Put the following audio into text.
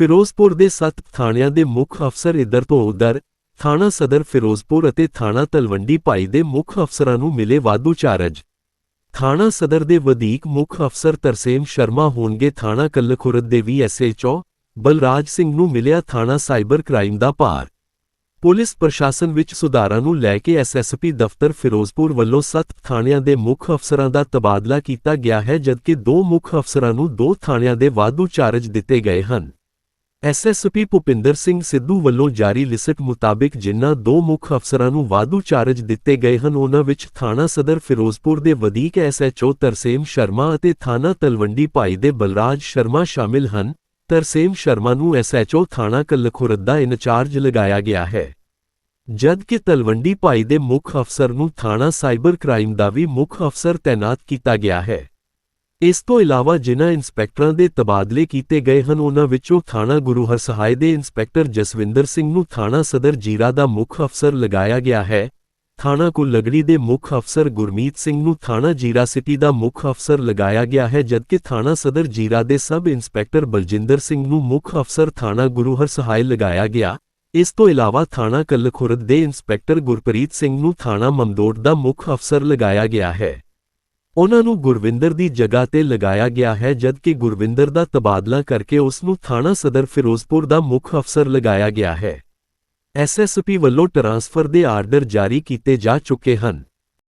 ਫਿਰੋਜ਼ਪੁਰ ਦੇ ਸੱਤ ਥਾਣਿਆਂ ਦੇ ਮੁੱਖ ਅਫਸਰ ਇੱਧਰ ਤੋਂ ਉੱਧਰ, ਥਾਣਾ ਸਦਰ ਫਿਰੋਜ਼ਪੁਰ ਅਤੇ ਥਾਣਾ ਤਲਵੰਡੀ ਭਾਈ ਦੇ ਮੁੱਖ ਅਫਸਰਾਂ ਨੂੰ ਮਿਲੇ ਵਾਧੂ ਚਾਰਜ। ਥਾਣਾ ਸਦਰ ਦੇ ਵਧੀਕ ਮੁੱਖ ਅਫਸਰ ਤਰਸੇਮ ਸ਼ਰਮਾ ਹੋਣਗੇ ਥਾਣਾ ਕੱਲਖੁਰਦ ਦੇ ਵੀ ਐਸਐਚਓ ਬਲਰਾਜ ਸਿੰਘ ਨੂੰ ਮਿਲਿਆ ਥਾਣਾ ਸਾਈਬਰ ਕ੍ਰਾਈਮ ਦਾ ਭਾਰ। ਪੁਲਿਸ ਪ੍ਰਸ਼ਾਸਨ ਵਿੱਚ ਸੁਧਾਰਾਂ ਨੂੰ ਲੈ ਕੇ ਐਸਐਸਪੀ ਦਫ਼ਤਰ ਫਿਰੋਜ਼ਪੁਰ ਵੱਲੋਂ ਸੱਤ ਥਾਣਿਆਂ ਦੇ ਮੁੱਖ ਅਫਸਰਾਂ ਦਾ ਤਬਾਦਲਾ ਕੀਤਾ ਗਿਆ ਹੈ, ਜਦਕਿ ਦੋ ਮੁੱਖ ਅਫਸਰਾਂ ਨੂੰ ਦੋ ਥਾਣਿਆਂ ਦੇ ਵਾਧੂ ਚਾਰਜ ਦਿੱਤੇ ਗਏ ਹਨ। ਐਸਐਸਪੀ ਭੁਪਿੰਦਰ ਸਿੰਘ ਸਿੱਧੂ ਵੱਲੋਂ ਜਾਰੀ ਲਿਸਟ ਮੁਤਾਬਿਕ ਜਿਨ੍ਹਾਂ ਦੋ ਮੁੱਖ ਅਫਸਰਾਂ ਨੂੰ ਵਾਧੂ ਚਾਰਜ ਦਿੱਤੇ ਗਏ ਹਨ, ਉਹਨਾਂ ਵਿੱਚ ਥਾਣਾ ਸਦਰ, ਫਿਰੋਜ਼ਪੁਰ ਦੇ ਵਧੀਕ ਐਸਐਚਓ ਤਰਸੇਮ ਸ਼ਰਮਾ ਅਤੇ ਥਾਣਾ ਤਲਵੰਡੀ ਭਾਈ ਦੇ ਬਲਰਾਜ ਸ਼ਰਮਾ ਸ਼ਾਮਿਲ ਹਨ। ਤਰਸੇਮ ਸ਼ਰਮਾ ਨੂੰ ਐਸਐਚਓ ਥਾਣਾ ਕੱਲਖੁਰਦ ਦਾ ਇੰਚਾਰਜ ਲਗਾਇਆ ਗਿਆ ਹੈ। ਜਦ ਕਿ ਤਲਵੰਡੀ ਭਾਈ ਦੇ ਮੁੱਖ ਅਫਸਰ ਨੂੰ ਥਾਣਾ ਸਾਈਬਰ ਕ੍ਰਾਈਮ ਦਾ ਵੀ ਮੁੱਖ ਅਫਸਰ ਤਾਇਨਾਤ ਕੀਤਾ ਗਿਆ ਹੈ। ਇਸ ਤੋਂ ਇਲਾਵਾ ਜਿਨ੍ਹਾਂ ਇੰਸਪੈਕਟਰਾਂ ਦੇ ਤਬਾਦਲੇ ਕੀਤੇ ਗਏ ਹਨ, ਉਹਨਾਂ ਵਿੱਚੋਂ ਥਾਣਾ ਗੁਰੂ ਹਰਸਹਾਏ ਦੇ ਇੰਸਪੈਕਟਰ ਜਸਵਿੰਦਰ ਸਿੰਘ ਨੂੰ ਥਾਣਾ ਸਦਰ ਜੀਰਾ ਦਾ ਮੁੱਖ ਅਫਸਰ ਲਗਾਇਆ ਗਿਆ ਹੈ। ਥਾਣਾ ਕੁਲਗੜੀ ਦੇ ਮੁੱਖ ਅਫਸਰ ਗੁਰਮੀਤ ਸਿੰਘ ਨੂੰ ਥਾਣਾ ਜੀਰਾ ਸਿਟੀ ਦਾ ਮੁੱਖ ਅਫਸਰ ਲਗਾਇਆ ਗਿਆ ਹੈ, ਜਦਕਿ ਥਾਣਾ ਸਦਰ ਜੀਰਾ ਦੇ ਸਬ ਇੰਸਪੈਕਟਰ ਬਲਜਿੰਦਰ ਸਿੰਘ ਨੂੰ ਮੁੱਖ ਅਫਸਰ ਥਾਣਾ ਗੁਰੂ ਹਰਸਹਾਏ ਲਗਾਇਆ ਗਿਆ। ਇਸ ਤੋਂ ਇਲਾਵਾ ਥਾਣਾ ਕੱਲਖੁਰਦ ਦੇ ਇੰਸਪੈਕਟਰ ਗੁਰਪ੍ਰੀਤ ਸਿੰਘ ਨੂੰ ਥਾਣਾ ਮਮਦੋਟ ਦਾ ਮੁੱਖ ਅਫਸਰ ਲਗਾਇਆ ਗਿਆ ਹੈ। ਉਹਨਾਂ ਨੂੰ ਗੁਰਵਿੰਦਰ ਦੀ ਜਗ੍ਹਾ ਤੇ ਲਗਾਇਆ ਗਿਆ ਹੈ ਜਦਕਿ ਗੁਰਵਿੰਦਰ ਦਾ ਤਬਾਦਲਾ ਕਰਕੇ ਉਸ ਨੂੰ ਥਾਣਾ ਸਦਰ ਫਿਰੋਜ਼ਪੁਰ ਦਾ ਮੁੱਖ ਅਫਸਰ ਲਗਾਇਆ ਗਿਆ ਹੈ। ਐਸਐਸਪੀ ਵੱਲੋਂ ਟਰਾਂਸਫਰ ਦੇ ਆਰਡਰ ਜਾਰੀ ਕੀਤੇ ਜਾ ਚੁੱਕੇ ਹਨ।